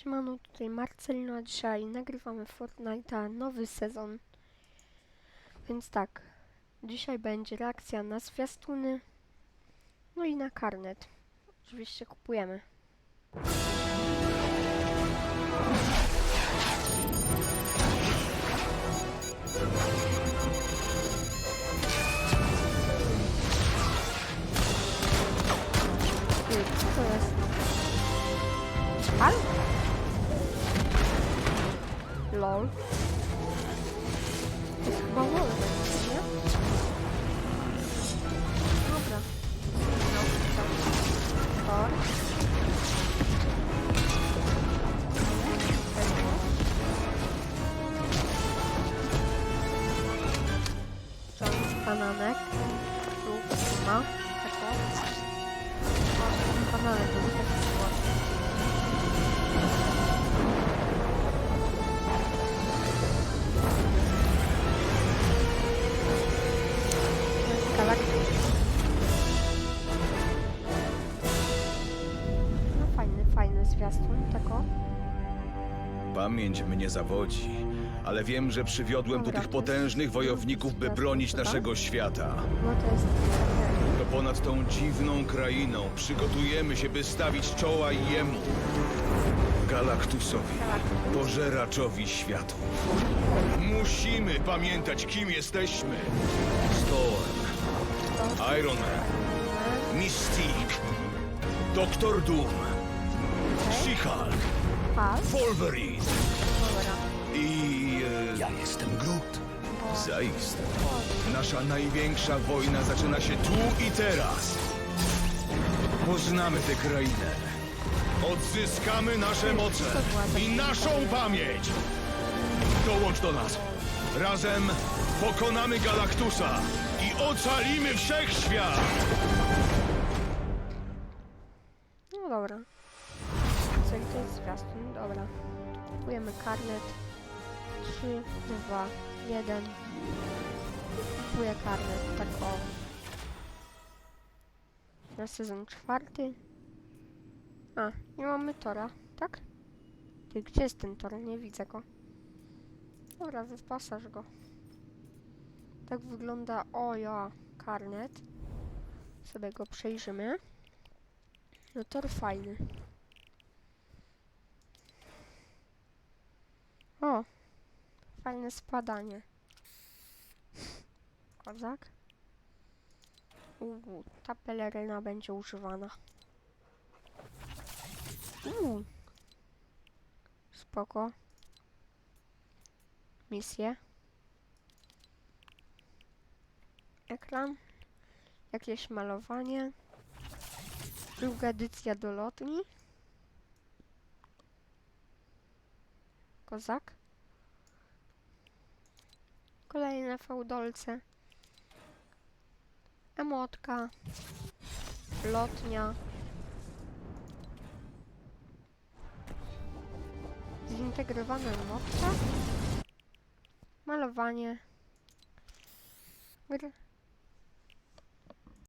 Siemano, tutaj Marcelino, a dzisiaj nagrywamy Fortnite'a, nowy sezon. Więc tak, dzisiaj będzie reakcja na zwiastuny, no i na karnet. Oczywiście kupujemy. Co to jest? Al? LOL. To jest chyba LOL, nie? Dobra. No, tak. Tor. Tego. John bananek. Tu ma. Tako. O, bananek był taki słodki. To jest galaktyk. No fajny, fajny zwiastun, tako. Pamięć mnie zawodzi, ale wiem, że przywiodłem tu Dobra, tych to jest- potężnych wojowników, by bronić naszego świata. No to jest... To ponad tą dziwną krainą przygotujemy się, by stawić czoła jemu. Galaktusowi, pożeraczowi światów. Musimy pamiętać, kim jesteśmy. Storm, Iron Man, Mystique, Doktor Doom, She-Hulk, Pas. Wolverine Dobra. i... E, Ja jestem Groot. Zaiste. Nasza największa wojna zaczyna się tu i teraz. Poznamy tę krainę. Odzyskamy nasze moce i naszą pamięć. Dołącz do nas. Razem pokonamy Galaktusa ocalimy wszechświat. No dobra. Co i to jest zwiastun? Dobra. Kupujemy karnet. 3, 2, 1. Kupuję karnet, tak o. Na sezon czwarty. A, nie mamy tora, tak? Ty, gdzie jest ten tor? Nie widzę go. Dobra, wyposaż go. Tak wygląda, o ja, karnet. Sobie go przejrzymy. No tor fajny. O! Fajne spadanie. Kozak. Uuu, ta peleryna będzie używana. Uuu. Spoko. Misje. Ekran. Jakieś malowanie. Druga edycja do lotni. Kozak. Kolejne fałdolce. Emotka. Lotnia. Zintegrowana emotka. Malowanie.